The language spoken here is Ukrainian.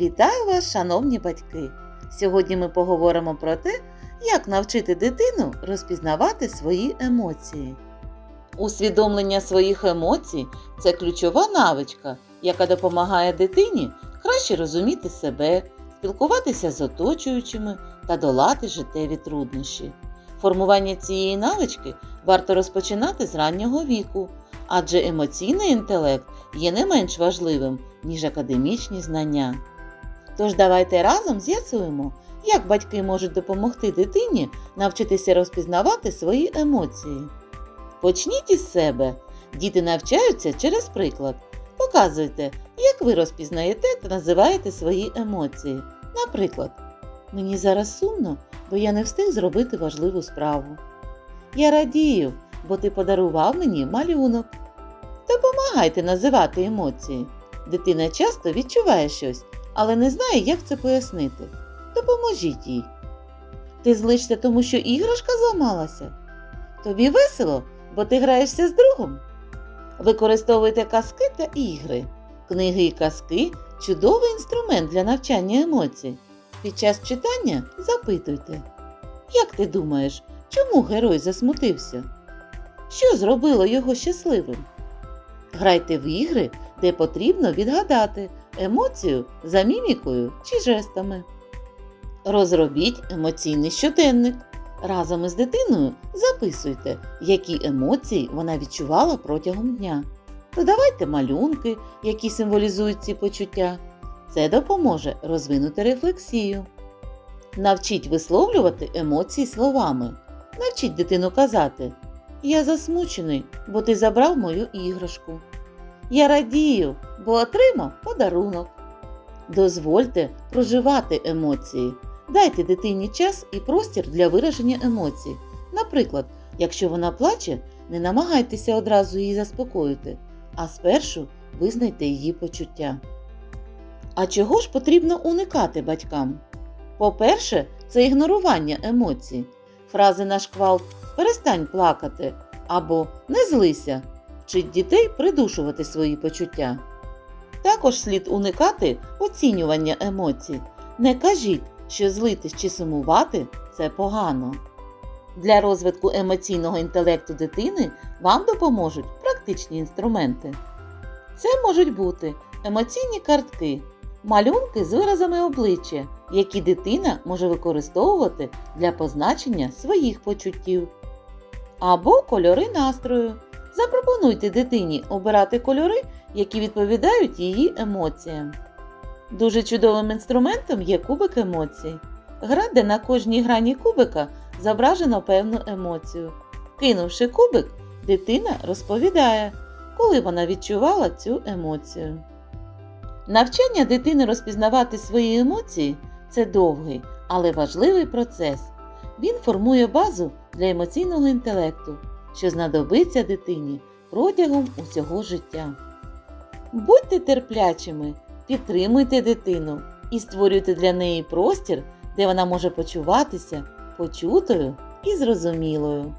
Вітаю вас, шановні батьки! Сьогодні ми поговоримо про те, як навчити дитину розпізнавати свої емоції. Усвідомлення своїх емоцій це ключова навичка, яка допомагає дитині краще розуміти себе, спілкуватися з оточуючими та долати життєві труднощі. Формування цієї навички варто розпочинати з раннього віку, адже емоційний інтелект є не менш важливим, ніж академічні знання. Тож давайте разом з'ясуємо, як батьки можуть допомогти дитині навчитися розпізнавати свої емоції. Почніть із себе. Діти навчаються через приклад. Показуйте, як ви розпізнаєте та називаєте свої емоції. Наприклад, мені зараз сумно, бо я не встиг зробити важливу справу. Я радію, бо ти подарував мені малюнок. Допомагайте називати емоції. Дитина часто відчуває щось, але не знає, як це пояснити. Допоможіть їй. Ти злишся, тому що іграшка зламалася? Тобі весело, бо ти граєшся з другом. Використовуйте казки та ігри. Книги і казки чудовий інструмент для навчання емоцій. Під час читання запитуйте, як ти думаєш, чому герой засмутився? Що зробило його щасливим? Грайте в ігри, де потрібно відгадати емоцію за мімікою чи жестами. Розробіть емоційний щоденник. Разом із дитиною записуйте, які емоції вона відчувала протягом дня. Додавайте малюнки, які символізують ці почуття. Це допоможе розвинути рефлексію. Навчіть висловлювати емоції словами. Навчіть дитину казати Я засмучений, бо ти забрав мою іграшку. Я радію, бо отримав подарунок. Дозвольте проживати емоції. Дайте дитині час і простір для вираження емоцій. Наприклад, якщо вона плаче, не намагайтеся одразу її заспокоїти, а спершу визнайте її почуття. А чого ж потрібно уникати батькам? По-перше, це ігнорування емоцій. Фрази на шквал перестань плакати або не злися вчить дітей придушувати свої почуття. Також слід уникати оцінювання емоцій. Не кажіть, що злитись чи сумувати це погано. Для розвитку емоційного інтелекту дитини вам допоможуть практичні інструменти. Це можуть бути емоційні картки, малюнки з виразами обличчя, які дитина може використовувати для позначення своїх почуттів, або кольори настрою. Запропонуйте дитині обирати кольори, які відповідають її емоціям. Дуже чудовим інструментом є кубик емоцій. Гра, де на кожній грані кубика зображено певну емоцію. Кинувши кубик, дитина розповідає, коли вона відчувала цю емоцію. Навчання дитини розпізнавати свої емоції це довгий, але важливий процес. Він формує базу для емоційного інтелекту, що знадобиться дитині протягом усього життя. Будьте терплячими, підтримуйте дитину і створюйте для неї простір, де вона може почуватися почутою і зрозумілою.